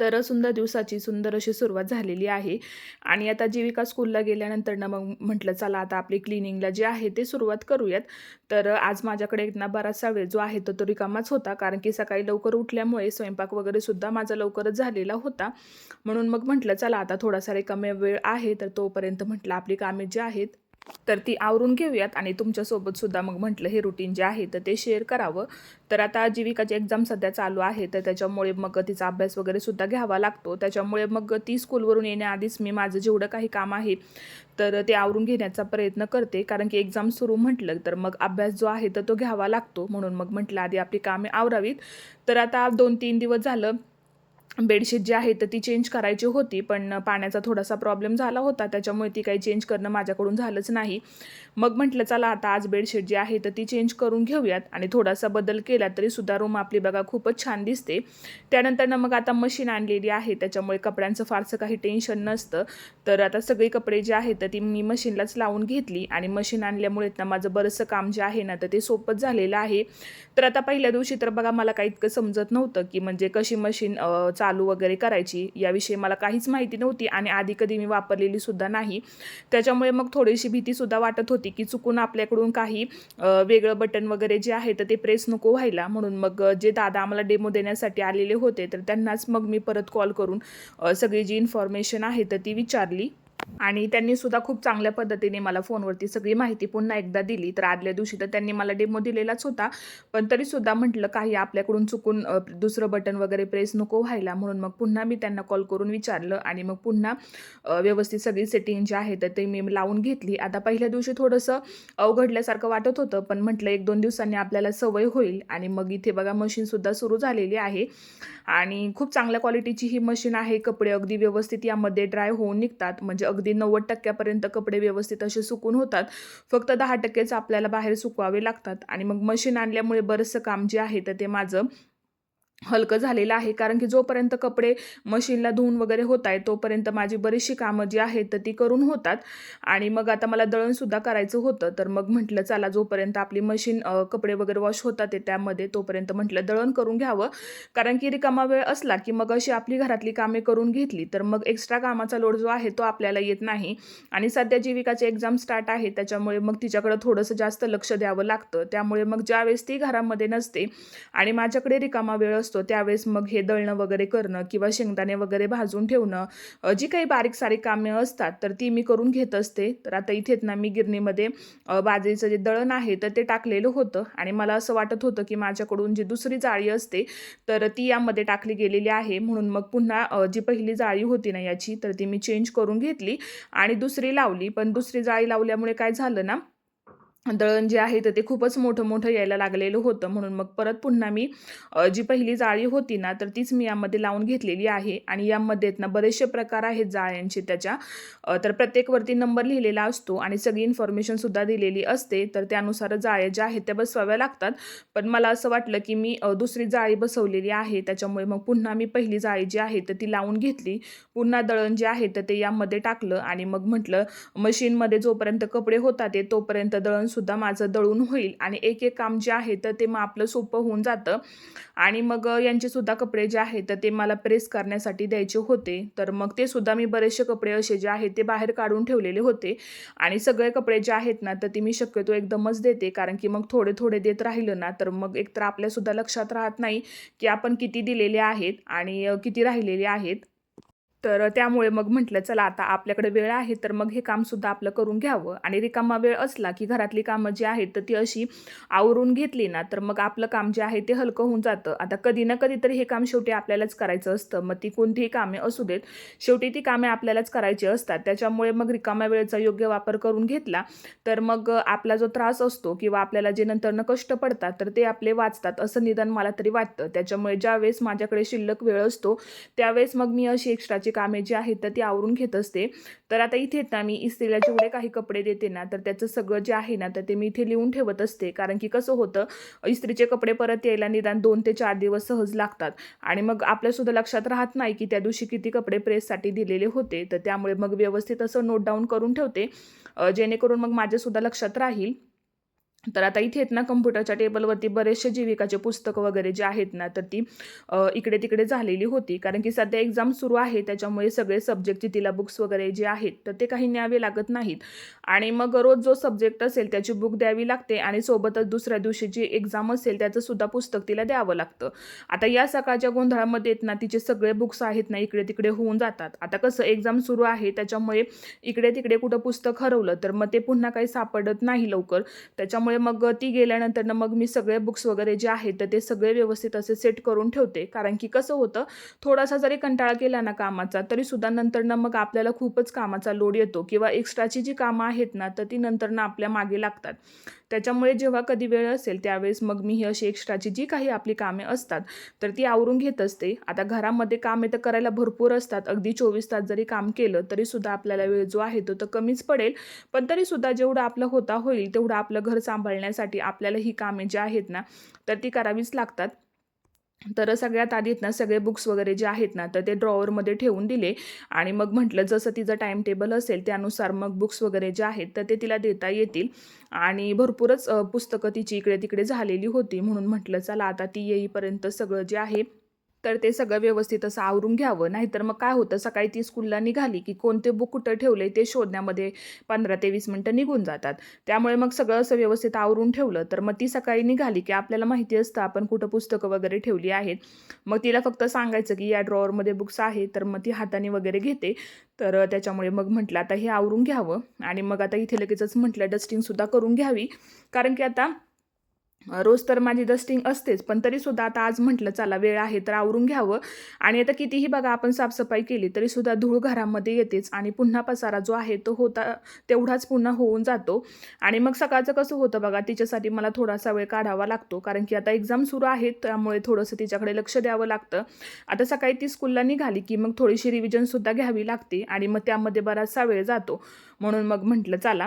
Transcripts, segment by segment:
तर सुंदर दिवसाची सुंदर अशी सुरुवात झालेली आहे. आणि आता जीविका स्कूलला गेल्यानंतर ना मग म्हटलं चला आता आपली क्लिनिंगला जे आहे ते सुरुवात करूयात. तर आज माझ्याकडे ना बराचसा वेळ जो आहे तो तो रिकामाच होता. कारण की सकाळी लवकर उठल्यामुळे स्वयंपाक वगैरे सुद्धा माझा लवकरच झालेला होता. म्हणून मग म्हटलं चला आता थोडासा रिकामे वेळ आहे. तर तोपर्यंत म्हटलं आपली कामे जी आहेत तर ती आवरून घेऊयात आणि तुमच्यासोबत सुद्धा मग म्हटलं हे रुटीन जे आहे तर ते शेअर करावं. तर आता जीविकाची एक्झाम सध्या चालू आहे तर त्याच्यामुळे मग तिचा अभ्यास वगैरे सुद्धा घ्यावा लागतो. त्याच्यामुळे मग ती स्कूलवरून येण्याआधीच मी माझं जेवढं काही काम आहे तर ते आवरून घेण्याचा प्रयत्न करते. कारण की एक्झाम सुरू म्हटलं तर मग अभ्यास जो आहे तर तो घ्यावा लागतो. म्हणून मग म्हटलं आधी आपली कामे आवरावीत. तर आता दोन तीन दिवस झालं बेडशीट जी आहे तर ती चेंज करायची होती. पण पाण्याचा थोडासा प्रॉब्लेम झाला होता. त्याच्यामुळे ती काही चेंज करणं माझ्याकडून झालंच नाही. मग म्हटलं चला आता आज बेडशीट जी आहे तर ती चेंज करून घेऊयात. आणि थोडासा बदल केला तरी सुद्धा रूम आपली बघा खूपच छान दिसते. त्यानंतरनं मग आता मशीन आणलेली आहे. त्याच्यामुळे कपड्यांचं फारसं काही टेन्शन नसतं. तर आता सगळे कपडे जे आहेत तर ती मी मशीनलाच लावून घेतली. आणि मशीन आणल्यामुळे ना माझं बरंचसं काम जे आहे ना तर ते सोपंच झालेलं आहे. तर आता पहिल्या दिवशी तर बघा मला काही इतकं समजत नव्हतं की म्हणजे कशी मशीन चालू चालू वगैरे करायची याविषयी मला काहीच माहिती नव्हती आणि आधी कधी मी वापरलेली सुद्धा नाही. त्याच्यामुळे मग थोडीशी भीतीसुद्धा वाटत होती की चुकून आपल्याकडून काही वेगळं बटन वगैरे जे आहे तर ते प्रेस नको व्हायला. म्हणून मग जे दादा आम्हाला डेमो देण्यासाठी आलेले होते तर त्यांनाच मग मी परत कॉल करून सगळी जी इन्फॉर्मेशन आहे तर ती विचारली. आणि त्यांनी सुद्धा खूप चांगल्या पद्धतीने मला फोनवरती सगळी माहिती पुन्हा एकदा दिली. तर आदल्या दिवशी तर त्यांनी मला डेमो दिलेलाच होता. पण तरीसुद्धा म्हटलं काही आपल्याकडून चुकून दुसरं बटन वगैरे प्रेस नको व्हायला. म्हणून मग पुन्हा मी त्यांना कॉल करून विचारलं आणि मग पुन्हा व्यवस्थित सगळी सेटिंग जी आहे तर ते मी लावून घेतली. आता पहिल्या दिवशी थोडंसं अवघडल्यासारखं वाटत होतं पण म्हटलं एक दोन दिवसांनी आपल्याला सवय होईल आणि मग इथे बघा मशीनसुद्धा सुरू झालेली आहे. आणि खूप चांगल्या क्वालिटीची ही मशीन आहे. कपडे अगदी व्यवस्थित यामध्ये ड्राय होऊन निघतात. म्हणजे अगदी अगदी नव्वद टक्क्यापर्यंत कपडे व्यवस्थित असे सुकून होतात. फक्त दहा टक्केच आपल्याला बाहेर सुकवावे लागतात. आणि मग मशीन आणल्यामुळे बरंचसं काम जे आहे तर ते माझं हलकं झालेलं आहे. कारण की जोपर्यंत कपडे मशीनला धुवून वगैरे होत आहे तोपर्यंत माझी बरीचशी कामं जी आहेत तर ती करून होतात. आणि मग आता मला दळणसुद्धा करायचं होतं तर मग म्हटलं चला जोपर्यंत आपली मशीन कपडे वगैरे वॉश होतात ते त्यामध्ये तोपर्यंत म्हटलं दळण करून घ्यावं. कारण की रिकामा वेळ असला की मग अशी आपली घरातली कामे करून घेतली तर मग एक्स्ट्रा कामाचा लोड जो आहे तो आपल्याला येत नाही. आणि सध्या जीविकाचे एक्झाम स्टार्ट आहे त्याच्यामुळे मग तिच्याकडं थोडंसं जास्त लक्ष द्यावं लागतं. त्यामुळे मग ज्यावेळेस ती घरामध्ये नसते आणि माझ्याकडे रिकामा वेळ असतो त्यावेळेस मग हे दळणं वगैरे करणं किंवा शेंगदाणे वगैरे भाजून ठेवणं जी काही बारीक सारीक कामे असतात तर ती मी करून घेत असते. तर आता इथेच ना मी गिरणीमध्ये बाजरीचं जे दळण आहे तर ते टाकलेलं होतं. आणि मला असं वाटत होतं की माझ्याकडून जी दुसरी जाळी असते तर ती यामध्ये टाकली गेलेली आहे. म्हणून मग पुन्हा जी पहिली जाळी होती ना याची तर ती मी चेंज करून घेतली आणि दुसरी लावली. पण दुसरी जाळी लावल्यामुळे काय झालं ना दळण जे आहे तर ते खूपच मोठं मोठं यायला लागलेलं होतं. म्हणून मग परत पुन्हा मी जी पहिली जाळी होती ना तर तीच मी यामध्ये लावून घेतलेली आहे. आणि यामध्ये ना बरेचसे प्रकार आहेत जाळ्यांचे त्याच्या. तर प्रत्येकवरती नंबर लिहिलेला असतो आणि सगळी इन्फॉर्मेशनसुद्धा दिलेली असते. तर त्यानुसार जाळ्या ज्या आहेत त्या बसवाव्या लागतात. पण मला असं वाटलं की मी दुसरी जाळी बसवलेली आहे. त्याच्यामुळे मग पुन्हा मी पहिली जाळी जी आहे तर ती लावून घेतली. पुन्हा दळण जे आहे तर ते यामध्ये टाकलं. आणि मग म्हटलं मशीनमध्ये जोपर्यंत कपडे होतात ते तोपर्यंत दळण सुद्धा माझं दळून होईल. आणि एक एक काम जे आहे तर ते मग आपलं सोपं होऊन जातं. आणि मग यांचे सुद्धा कपडे जे आहेत तर ते मला प्रेस करण्यासाठी द्यायचे होते. तर मग ते सुद्धा मी बरेचसे कपडे असे जे आहेत ते बाहेर काढून ठेवलेले होते. आणि सगळे कपडे जे आहेत ना तर ते मी शक्यतो एकदमच देते. कारण की मग थोडे थोडे देत राहिलं ना तर मग एकतर आपल्यासुद्धा लक्षात राहत नाही की आपण किती दिलेले आहेत आणि किती राहिलेले आहेत. तर त्यामुळे मग म्हटलं चला आता आपल्याकडे वेळ आहे तर मग हे कामसुद्धा आपलं करून घ्यावं. आणि रिकामा वेळ असला की घरातली कामं जी आहेत तर ती अशी आवरून घेतली ना तर मग आपलं काम जे आहे ते हलकं होऊन जातं. आता कधी ना कधीतरी हे काम शेवटी आपल्यालाच करायचं असतं. मग ती कोणतीही कामे असू देत शेवटी ती कामे आपल्यालाच करायची असतात. त्याच्यामुळे मग रिकाम्या वेळेचा योग्य वापर करून घेतला तर मग आपला जो त्रास असतो किंवा आपल्याला जे नंतरनं कष्ट पडतात तर ते आपले वाचतात असं निदान मला तरी वाटतं. त्याच्यामुळे ज्यावेळेस माझ्याकडे शिल्लक वेळ असतो त्यावेळेस मग मी अशी एक्स्ट्राची कामे जी आहेत तर ती आवरून घेत असते. तर आता इथे ना मी इस्त्रीला जेवढे काही कपडे देते ना तर त्याचं सगळं जे आहे ना तर ते मी इथे लिहून ठेवत असते. कारण की कसं होतं इस्त्रीचे कपडे परत यायला निदान दोन ते चार दिवस सहज लागतात. आणि मग आपल्यासुद्धा लक्षात राहत नाही की त्या दिवशी किती कपडे प्रेससाठी दिलेले होते. तर त्यामुळे मग व्यवस्थित असं नोट डाऊन करून ठेवते. जेणेकरून मग माझ्यासुद्धा लक्षात राहील. तर आता इथे आहेत ना कम्प्युटरच्या टेबलवरती बरेचसे जीविकाचे पुस्तकं वगैरे जे आहेत ना तर ती इकडे तिकडे झालेली होती. कारण की सध्या एक्झाम सुरू आहे त्याच्यामुळे सगळे सब्जेक्टचे तिला बुक्स वगैरे जे आहेत तर ते काही न्यावे लागत नाहीत. आणि मग रोज जो सब्जेक्ट असेल त्याची बुक द्यावी लागते आणि सोबतच दुसऱ्या दिवशी जी एक्झाम असेल त्याचंसुद्धा पुस्तक तिला द्यावं लागतं. आता या सकाळच्या गोंधळामध्ये आहेत ना तिचे सगळे बुक्स आहेत ना इकडे तिकडे होऊन जातात. आता कसं एक्झाम सुरू आहे त्याच्यामुळे इकडे तिकडे कुठं पुस्तक हरवलं तर मग ते पुन्हा काही सापडत नाही लवकर. त्याच्यामुळे मग ती गेल्यानंतर ना मग मी सगळे बुक्स वगैरे जे आहेत तर ते सगळे व्यवस्थित असे सेट करून ठेवते. कारण की कसं होतं थोडासा जरी कंटाळा केला ना कामाचा तरी सुद्धा नंतर ना मग आपल्याला खूपच कामाचा लोड येतो. किंवा एक्स्ट्राची जी कामं आहेत ना तर ती नंतर ना आपल्या मागे लागतात. त्याच्यामुळे जेव्हा कधी वेळ असेल त्यावेळेस मग मी ही अशी एक्स्ट्राची जी काही आपली कामे असतात तर ती आवरून घेत असते. आता घरामध्ये कामे तर करायला भरपूर असतात. अगदी चोवीस तास जरी काम केलं तरीसुद्धा आपल्याला वेळ जो आहे तो तर कमीच पडेल. पण तरीसुद्धा जेवढं आपलं होता होईल तेवढं आपलं घर सांभाळण्यासाठी आपल्याला ही कामे जी आहेत ना तर ती करावीच लागतात. तर सगळ्यात आधीत ना सगळे बुक्स वगैरे जे आहेत ना तर ते ड्रॉवरमध्ये ठेवून दिले. आणि मग म्हटलं जसं तिचं टाईम टेबल असेल त्यानुसार मग बुक्स वगैरे जे आहेत तर ते तिला देता येतील. आणि भरपूरच पुस्तकं तिची इकडे तिकडे झालेली होती. म्हणून म्हटलं चला आता ती येईपर्यंत सगळं जे आहे तर ते सगळं व्यवस्थित असं आवरून घ्यावं. नाहीतर मग काय होतं सकाळी ती स्कूलला निघाली की कोणते बुक कुठं ठेवले ते शोधण्यामध्ये पंधरा ते वीस मिनटं निघून जातात. त्यामुळे मग सगळं असं व्यवस्थित आवरून ठेवलं तर मग ती सकाळी निघाली की आपल्याला माहिती असतं आपण कुठं पुस्तकं वगैरे ठेवली आहेत. मग तिला फक्त सांगायचं की या ड्रॉवरमध्ये बुक्स आहे तर मग ती हाताने वगैरे घेते. तर त्याच्यामुळे मग म्हटलं आता हे आवरून घ्यावं. आणि मग आता इथे लगेचच म्हटलं डस्टिंगसुद्धा करून घ्यावी. कारण की आता रोज तर माझी डस्टिंग असतेच पण तरीसुद्धा आता आज म्हटलं चला वेळ आहे तर आवरून घ्यावं. आणि आता कितीही बघा आपण साफसफाई केली तरीसुद्धा धूळ घरामध्ये येतेच आणि पुन्हा पसारा जो आहे तो होता तेवढाच पुन्हा होऊन जातो. आणि मग सकाळचं कसं होतं बघा तिच्यासाठी मला थोडासा वेळ काढावा लागतो कारण की आता एक्झाम सुरू आहेत त्यामुळे थोडंसं तिच्याकडे लक्ष द्यावं लागतं. आता सकाळी ती स्कूलला निघाली की मग थोडीशी रिव्हिजनसुद्धा घ्यावी लागते आणि मग त्यामध्ये बराचसा वेळ जातो. म्हणून मग म्हटलं चला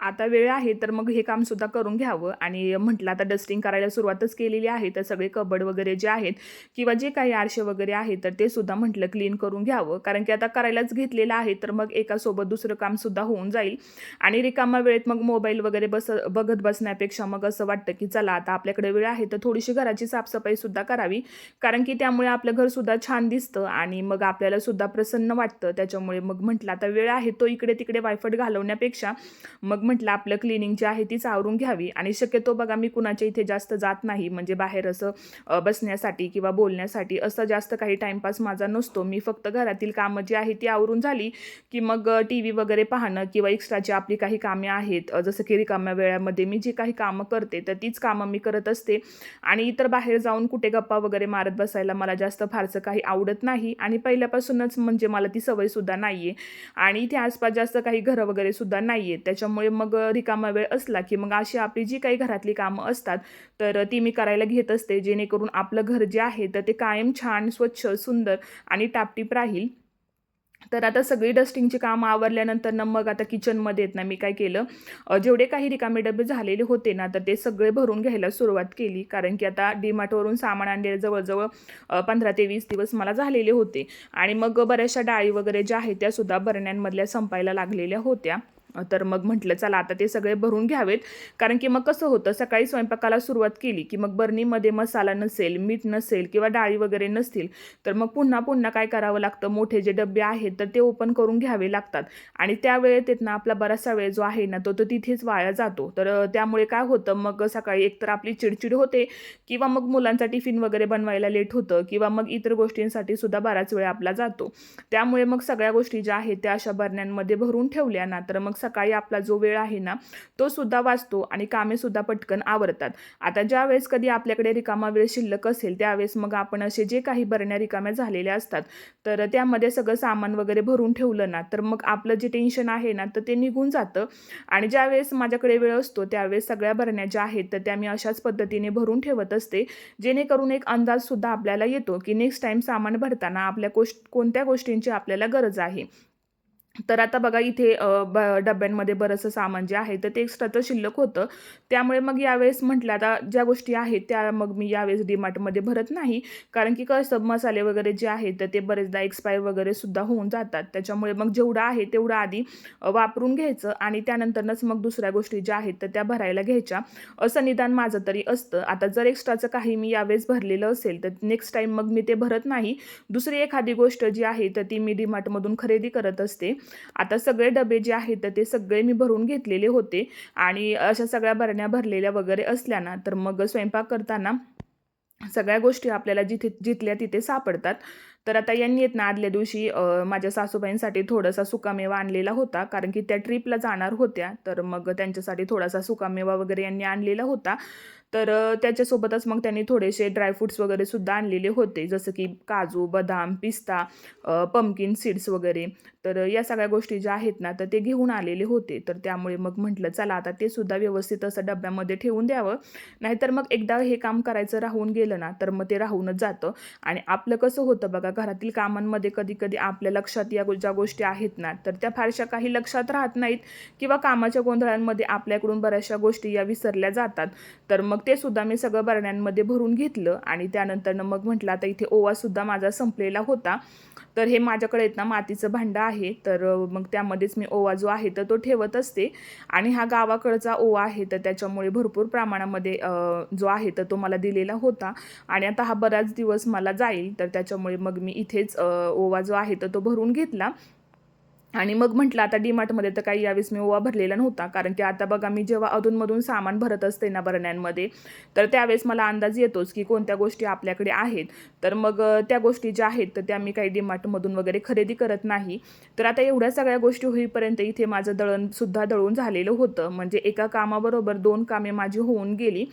आता वेळ आहे तर मग हे कामसुद्धा करून घ्यावं. आणि म्हटलं आता डस्टिंग करायला सुरुवातच केलेली आहे तर सगळे कबड वगैरे जे आहेत किंवा जे काही आरशे वगैरे आहेत तर ते सुद्धा म्हटलं क्लीन करून घ्यावं. कारण की आता करायलाच घेतलेलं आहे तर मग एकासोबत दुसरं कामसुद्धा होऊन जाईल. आणि रिकामा वेळेत मग मोबाईल वगैरे बस बघत बसण्यापेक्षा मग असं वाटतं की चला आता आपल्याकडे वेळ आहे तर थोडीशी घराची साफसफाईसुद्धा करावी. कारण की त्यामुळे आपलं घरसुद्धा छान दिसतं आणि मग आपल्याला सुद्धा प्रसन्न वाटतं. त्याच्यामुळे मग म्हटलं आता वेळ आहे तो इकडे तिकडे वायफट घालवण्यापेक्षा मग म्हटलं आपलं क्लिनिंग जी आहे तीच आवरून घ्यावी. आणि शक्यतो बघा मी कुणाच्या इथे जास्त जात नाही. म्हणजे बाहेर असं बसण्यासाठी किंवा बोलण्यासाठी असं जास्त काही टाईमपास माझा नसतो. मी फक्त घरातील कामं जी आहे ती आवरून झाली की मग टी व्ही वगैरे पाहणं किंवा एक्स्ट्राची आपली काही कामे आहेत जसं की रिकाम्या वेळामध्ये मी जी काही कामं करते तर तीच कामं मी करत असते. आणि इतर बाहेर जाऊन कुठे गप्पा वगैरे मारत बसायला मला जास्त फारसं काही आवडत नाही. आणि पहिल्यापासूनच म्हणजे मला ती सवयसुद्धा नाही आहे आणि इथे आसपास जास्त काही घरं वगैरे सुद्धा नाही आहेत त्याच्यामुळे मग रिकामा वेळ असला की मग अशी आपली जी काही घरातली कामं असतात तर ती मी करायला घेत असते जेणेकरून आपलं घर जे आहे तर ते कायम छान स्वच्छ सुंदर आणि टापटीप राहील. तर आता सगळी डस्टिंगची कामं आवरल्यानंतर ना मग आता किचनमध्ये येत ना मी काय केलं जेवढे काही रिकामे डबे झालेले होते ना तर ते सगळे भरून घ्यायला सुरुवात केली. कारण की आता डीमार्टवरून सामान आणलेले जवळजवळ पंधरा ते वीस दिवस मला झालेले होते. आणि मग बऱ्याचशा डाळी वगैरे ज्या आहेत त्यासुद्धा बरण्यांमधल्या संपायला लागलेल्या होत्या. तर मग म्हटलं चला आता ते सगळे भरून घ्यावेत. कारण की मग कसं होतं सकाळी स्वयंपाकाला सुरुवात केली की मग बर्नीमध्ये मसाला नसेल मीठ नसेल किंवा डाळी वगैरे नसतील तर मग पुन्हा पुन्हा काय करावं लागतं? मोठे जे डबे आहेत तर ते ओपन करून घ्यावे लागतात. आणि त्यावेळेत येत ना आपला बराचसा वेळ जो आहे ना तो तो तिथेच वाया जातो. तर त्यामुळे काय होतं मग सकाळी एकतर आपली चिडचिड होते किंवा मग मुलांचा टिफिन वगैरे बनवायला लेट होतं किंवा मग इतर गोष्टींसाठी सुद्धा बराच वेळ आपला जातो. त्यामुळे मग सगळ्या गोष्टी ज्या आहेत त्या अशा बरण्यांमध्ये भरून ठेवल्या ना तर मग सकाळी आपला जो वेळ आहे ना तो सुद्धा वाचतो आणि कामे सुद्धा पटकन आवरतात. आता ज्या वेळेस कधी आपल्याकडे रिकामा वेळ शिल्लक असेल त्यावेळेस मग आपण असे जे काही बरण्या रिकाम्या झालेल्या असतात तर त्यामध्ये सगळं सामान वगैरे भरून ठेवलं ना तर मग आपलं जे टेन्शन आहे ना तर ते निघून जातं. आणि ज्यावेळेस माझ्याकडे वेळ असतो त्यावेळेस सगळ्या भरण्या ज्या आहेत तर त्या मी अशाच पद्धतीने भरून ठेवत असते. जेणेकरून एक अंदाजसुद्धा आपल्याला येतो की नेक्स्ट टाईम सामान भरताना आपल्या गोष्ट कोणत्या गोष्टींची आपल्याला गरज आहे. तर आता बघा इथे ब डब्यांमध्ये बरंचसं सामान जे आहे तर ते एक्स्ट्राचं शिल्लक होतं. त्यामुळे मग यावेळेस म्हटलं आता ज्या गोष्टी आहेत त्या मग मी यावेळेस डीमार्टमध्ये भरत नाही. कारण की कसं मसाले वगैरे जे आहेत तर ते बरेचदा एक्सपायर वगैरे सुद्धा होऊन जातात. त्याच्यामुळे मग जेवढं आहे तेवढं आधी वापरून घ्यायचं आणि त्यानंतरच मग दुसऱ्या गोष्टी ज्या आहेत तर त्या भरायला घ्यायच्या. असं निदान माझं तरी असतं. आता जर एक्स्ट्राचं काही मी यावेळेस भरलेलं असेल तर नेक्स्ट टाईम मग मी ते भरत नाही. दुसरी एखादी गोष्ट जी आहे तर ती मी डीमार्टमधून खरेदी करत असते. आता सगळे डबे जे आहेत तर ते सगळे मी भरून घेतलेले होते. आणि अशा सगळ्या भरण्या भरलेल्या वगैरे असल्या ना तर मग स्वयंपाक करताना सगळ्या गोष्टी आपल्याला जिथे जिथल्या तिथे सापडतात. तर आता यांनी येत ना आदल्या दिवशी माझ्या सासूबाईंसाठी थोडासा सुकामेवा आणलेला होता. कारण की त्या ट्रिपला जाणार होत्या. तर मग त्यांच्यासाठी थोडासा सुकामेवा वगैरे यांनी आणलेला होता. तर त्याच्यासोबतच मग त्यांनी थोडेसे ड्रायफ्रुट्स वगैरे सुद्धा आणलेले होते. जसं की काजू बदाम पिस्ता पम्किन सीड्स वगैरे. तर या सगळ्या गोष्टी ज्या आहेत ना तर ते घेऊन आलेले होते. तर त्यामुळे मग म्हटलं चला आता ते सुद्धा व्यवस्थित असं डब्यामध्ये ठेवून द्यावं. नाहीतर मग एकदा हे काम करायचं राहून गेलं ना तर मग ते राहूनच जातं. आणि आपलं कसं होतं बघा घरातील कामांमध्ये कधी कधी आपल्या लक्षात या गो- ज्या गोष्टी आहेत ना तर त्या फारशा काही लक्षात राहत नाहीत. किंवा कामाच्या गोंधळांमध्ये आपल्याकडून बऱ्याचशा गोष्टी या विसरल्या जातात. तर मग ते सुद्धा मी सगळं बरण्यांमध्ये भरून घेतलं आणि त्यानंतरनं मग म्हटलं आता इथे ओवासुद्धा माझा संपलेला होता. तर हे माझ्याकडे आहेत ना मातीचं भांडं आहे. तर मग त्यामध्येच मी ओवा जो आहे तर तो ठेवत असते. आणि हा गावाकडचा ओवा आहे तर त्याच्यामुळे भरपूर प्रमाणामध्ये जो आहे तर तो मला दिलेला होता. आणि आता हा बराच दिवस मला जाईल. तर त्याच्यामुळे मग मी इथेच ओवा जो आहे तर तो भरून घेतला. आणि मग म्हटलं आता डीमार्टमध्ये तर काही यावेळेस मी ओवा भरलेला नव्हता. कारण की आता बघा मी जेव्हा अधूनमधून सामान भरत असते ना बरण्यांमध्ये तर त्यावेळेस मला अंदाज येतोच की कोणत्या गोष्टी आपल्याकडे आहेत. तर मग त्या गोष्टी ज्या आहेत तर त्या मी काही डीमार्टमधून वगैरे खरेदी करत नाही. तर आता एवढ्या सगळ्या गोष्टी होईपर्यंत इथे माझं दळणसुद्धा दळून झालेलं होतं. म्हणजे एका कामाबरोबर दोन कामे माझी होऊन गेली.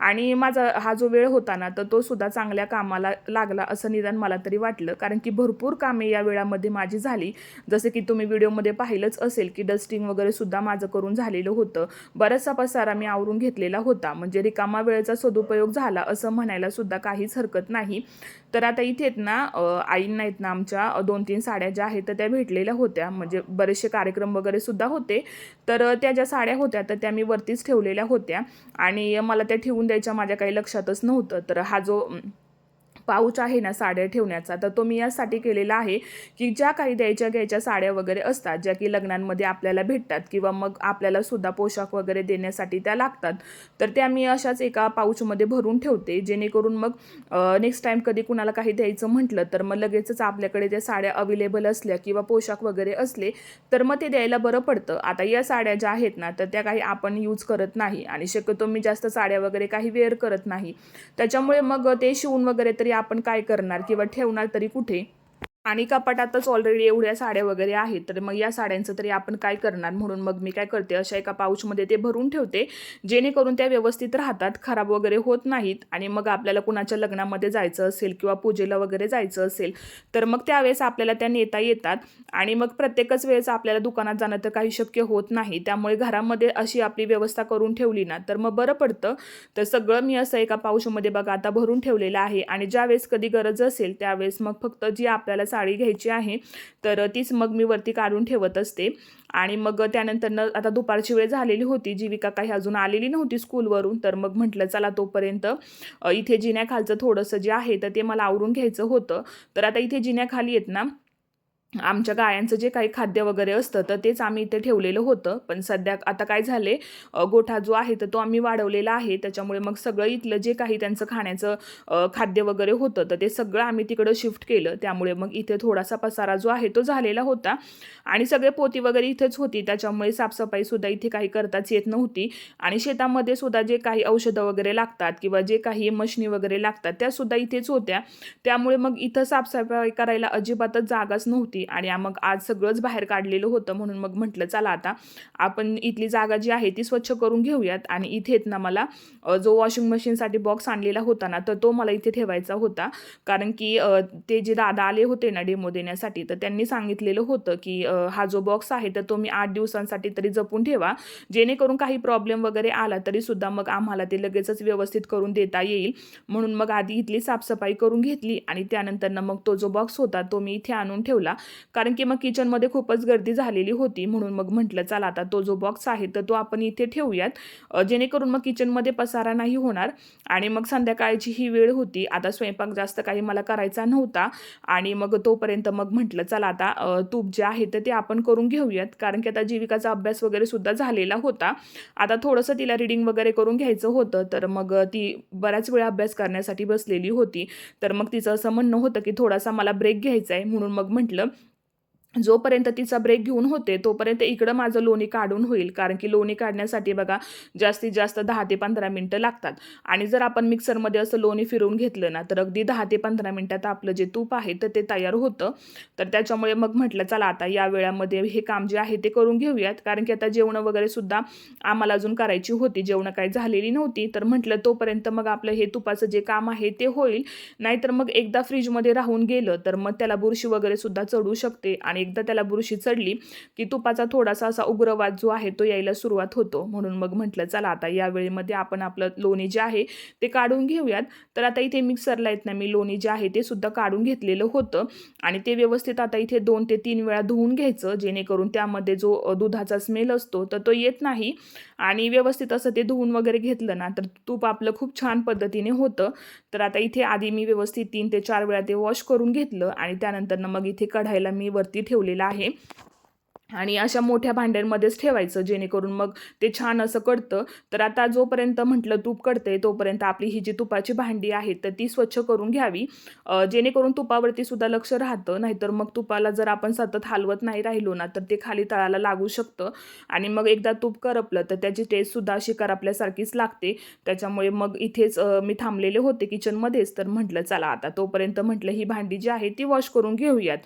आणि माझा हा जो वेळ होता ना तर तो सुद्धा चांगल्या कामाला लागला असं निदान मला तरी वाटलं. कारण की भरपूर कामे या वेळामध्ये माझी झाली. जसं की तुम्ही व्हिडिओमध्ये पाहिलंच असेल की डस्टिंग वगैरे सुद्धा माझं करून झालेलं होतं. बराचसा पसारा मी आवरून घेतलेला होता. म्हणजे रिकामा वेळेचा सदुपयोग झाला असं म्हणायला सुद्धा काहीच हरकत नाही. तर आता इथे आहेत ना आईंना आहेत ना आमच्या दोन तीन साड्या ज्या आहेत तर त्या भेटलेल्या होत्या. म्हणजे बरेचसे कार्यक्रम वगैरे सुद्धा होते. तर त्या ज्या साड्या होत्या तर त्या मी वरतीच ठेवलेल्या होत्या. आणि मला त्या ठेवून द्यायच्या माझ्या काही लक्षातच नव्हतं. तर हा जो पाऊच आहे ना साड्या ठेवण्याचा तर तो मी यासाठी केलेला आहे की ज्या काही द्यायच्या घ्यायच्या साड्या वगैरे असतात ज्या की लग्नांमध्ये आपल्याला भेटतात किंवा मग आपल्याला सुद्धा पोशाख वगैरे देण्यासाठी त्या लागतात तर त्या मी अशाच एका पाऊचमध्ये भरून ठेवते जेणेकरून मग नेक्स्ट टाईम कधी कुणाला काही द्यायचं म्हटलं तर मग लगेचच आपल्याकडे त्या साड्या अवेलेबल असल्या किंवा पोशाख वगैरे असले तर मग ते द्यायला बरं पडतं. आता या साड्या ज्या आहेत ना तर त्या काही आपण यूज करत नाही आणि शक्यतो मी जास्त साड्या वगैरे काही वेअर करत नाही. त्याच्यामुळे मग ते शिवून वगैरे तरी आपण काय करणार किंवा ठेवणार तरी कुठे? आणि कपाटातच ऑलरेडी एवढ्या साड्या वगैरे आहेत तर मग या साड्यांचं तरी आपण काय करणार? म्हणून मग मी काय करते अशा एका पाऊचमध्ये ते भरून ठेवते जेणेकरून त्या व्यवस्थित राहतात खराब वगैरे होत नाहीत आणि मग आपल्याला कुणाच्या लग्नामध्ये जायचं असेल किंवा पूजेला वगैरे जायचं असेल तर मग त्यावेळेस आपल्याला त्या नेता येतात आणि मग प्रत्येकच वेळेस आपल्याला दुकानात जाणं तर काही शक्य होत नाही. त्यामुळे घरामध्ये अशी आपली व्यवस्था करून ठेवली ना तर मग बरं पडतं. तर सगळं मी असं एका पाऊचमध्ये बघा आता भरून ठेवलेलं आहे आणि ज्यावेळेस कधी गरज असेल त्यावेळेस मग फक्त जी आपल्याला साडी घ्यायची आहे तर तीच मग मी वरती काढून ठेवत असते. आणि मग त्यानंतरनं आता दुपारची वेळ झालेली होती जीविका काही अजून आलेली नव्हती स्कूलवरून तर मग म्हटलं चला तोपर्यंत इथे जिन्याखालचं थोडंसं जे आहे तर ते मला आवरून घ्यायचं होतं. तर आता इथे जिन्याखाली आहेत ना आमच्या गायांचं जे काही खाद्य वगैरे असतं तर तेच आम्ही इथे ठेवलेलं होतं. पण सध्या आता काय झाले गोठा जो आहे तर तो आम्ही वाढवलेला आहे. त्याच्यामुळे मग सगळं इथलं जे काही त्यांचं खाण्याचं खाद्य वगैरे होतं तर ते सगळं आम्ही तिकडं शिफ्ट केलं. त्यामुळे मग इथे थोडासा पसारा जो आहे तो झालेला होता. आणि सगळे पोती वगैरे इथेच होती. त्याच्यामुळे साफसफाईसुद्धा इथे काही करताच येत नव्हती. आणि शेतामध्ये सुद्धा जे काही औषधं वगैरे लागतात किंवा जे काही मशनी वगैरे लागतात त्यासुद्धा इथेच होत्या. त्यामुळे मग इथं साफसफाई करायला अजिबातच जागाच नव्हती. आणि मग आज सगळंच बाहेर काढलेलं होतं म्हणून मग म्हटलं चला आता आपण इथली जागा जी आहे ती स्वच्छ करून घेऊयात. आणि इथेच ना मला जो वॉशिंग मशीनसाठी बॉक्स आणलेला होता ना तर तो मला इथे ठेवायचा होता. कारण की ते जे दादा आले होते ना डेमो देण्यासाठी तर त्यांनी सांगितलेलं होतं की हा जो बॉक्स आहे तर तो मी आठ दिवसांसाठी तरी जपून ठेवा. जेणेकरून काही प्रॉब्लेम वगैरे आला तरी सुद्धा मग आम्हाला ते लगेचच व्यवस्थित करून देता येईल. म्हणून मग आधी इथली साफसफाई करून घेतली आणि त्यानंतर मग तो जो बॉक्स होता तो मी इथे आणून ठेवला. कारण की मग किचनमध्ये खूपच गर्दी झालेली होती म्हणून मग म्हटलं चला आता तो जो बॉक्स आहे तर तो आपण इथे ठेवूयात. जेणेकरून मग किचनमध्ये पसारा नाही होणार आणि मग संध्याकाळची ही वेळ होती. आता स्वयंपाक जास्त काही मला करायचा नव्हता आणि मग तोपर्यंत मग म्हटलं चला आता तूप जे आहे तर ते आपण करून घेऊयात. कारण की आता जीविकाचा अभ्यास वगैरे सुद्धा झालेला होता. आता थोडंसं तिला रिडिंग वगैरे करून घ्यायचं होतं तर मग ती बऱ्याच वेळा अभ्यास करण्यासाठी बसलेली होती. तर मग तिचं असं म्हणणं होतं की थोडासा मला ब्रेक घ्यायचा आहे म्हणून मग म्हटलं जोपर्यंत तिचा ब्रेक घेऊन होते तोपर्यंत इकडं माझं लोणी काढून होईल. कारण की लोणी काढण्यासाठी बघा जास्तीत जास्त दहा ते पंधरा मिनटं लागतात. आणि जर आपण मिक्सरमध्ये असं लोणी फिरवून घेतलं ना तर अगदी दहा ते पंधरा मिनटात आपलं जे तूप आहे तर ते तयार होतं. तर त्याच्यामुळे मग म्हटलं चला आता या वेळामध्ये हे काम जे आहे ते करून घेऊयात. कारण की आता जेवणं वगैरे सुद्धा आम्हाला अजून करायची होती. जेवणं काही झालेली नव्हती. तर म्हटलं तोपर्यंत मग आपलं हे तुपाचं जे काम आहे ते होईल. नाहीतर मग एकदा फ्रीजमध्ये राहून गेलं तर मग त्याला बुरशी वगैरे सुद्धा चढू शकते आणि एकदा त्याला बुरशी चढली की तुपाचा थोडासा असा उग्रवाद जो आहे तो यायला सुरुवात होतो. म्हणून मग म्हटलं चला आता या वेळेमध्ये आपण आपलं लोणी जे आहे ते काढून घेऊयात. तर आता इथे मिक्सरला येत ना मी लोणी जे आहे ते सुद्धा काढून घेतलेलं होतं. आणि ते व्यवस्थित आता इथे दोन ते तीन वेळा धुवून घ्यायचं जेणेकरून त्यामध्ये जो दुधाचा स्मेल असतो तर तो येत नाही. आणि व्यवस्थित असं ते धुवून वगैरे घेतलं ना तर तूप आपलं खूप छान पद्धतीने होतं. तर आता इथे आधी मी व्यवस्थित तीन ते चार वेळा ते वॉश करून घेतलं आणि त्यानंतर ना मग इथे कढायला मी वरती ठेवलेलं आहे. आणि अशा मोठ्या भांड्यांमध्येच ठेवायचं जेणेकरून मग ते छान असं कळतं तर आता जोपर्यंत म्हटलं तूप कडते तोपर्यंत आपली ही जी तुपाची भांडी आहेत तर ती स्वच्छ करून घ्यावी. जेणेकरून तुपावरती सुद्धा लक्ष राहतं नाहीतर मग तुपाला जर आपण सतत हलवत नाही राहिलो ना तर ते खाली तळाला लागू शकतं. आणि मग एकदा तूप करपलं तर त्याची टेस्टसुद्धा अशी करपल्यासारखीच लागते. त्याच्यामुळे मग इथेच मी थांबलेले होते किचनमध्येच तर म्हटलं चला आता तोपर्यंत म्हटलं ही भांडी जी आहे ती वॉश करून घेऊयात.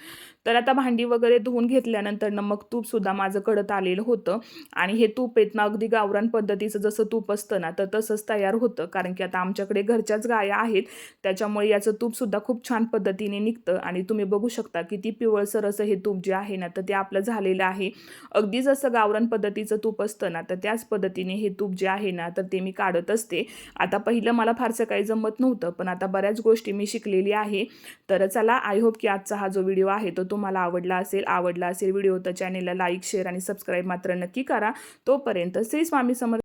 तर आता भांडी वगैरे धुवून घेतल्यानंतर ना मग तूपसुद्धा माझं कडत आलेलं होतं. आणि हे तूप येत ना अगदी गावरान पद्धतीचं जसं तूप असतं ना तर तसंच तयार होतं. कारण की आता आमच्याकडे घरच्याच गाया आहेत. त्याच्यामुळे याचं तूपसुद्धा खूप छान पद्धतीने निघतं. आणि तुम्ही बघू शकता किती पिवळसर असं हे तूप जे आहे ना तर ते आपलं झालेलं आहे. अगदी जसं गावरान पद्धतीचं तूप असतं ना तर त्याच पद्धतीने हे तूप जे आहे ना तर ते मी काढत असते. आता पहिलं मला फारसं काही जमत नव्हतं पण आता बऱ्याच गोष्टी मी शिकलेली आहे. तर चला आय होप की आजचा हा जो व्हिडिओ आहे तो तुम्हाला आवडला असेल आवडला असेल व्हिडिओ तर चॅनेलला लाईक शेअर आणि सबस्क्राईब मात्र नक्की करा. तोपर्यंत श्री स्वामी समर्थ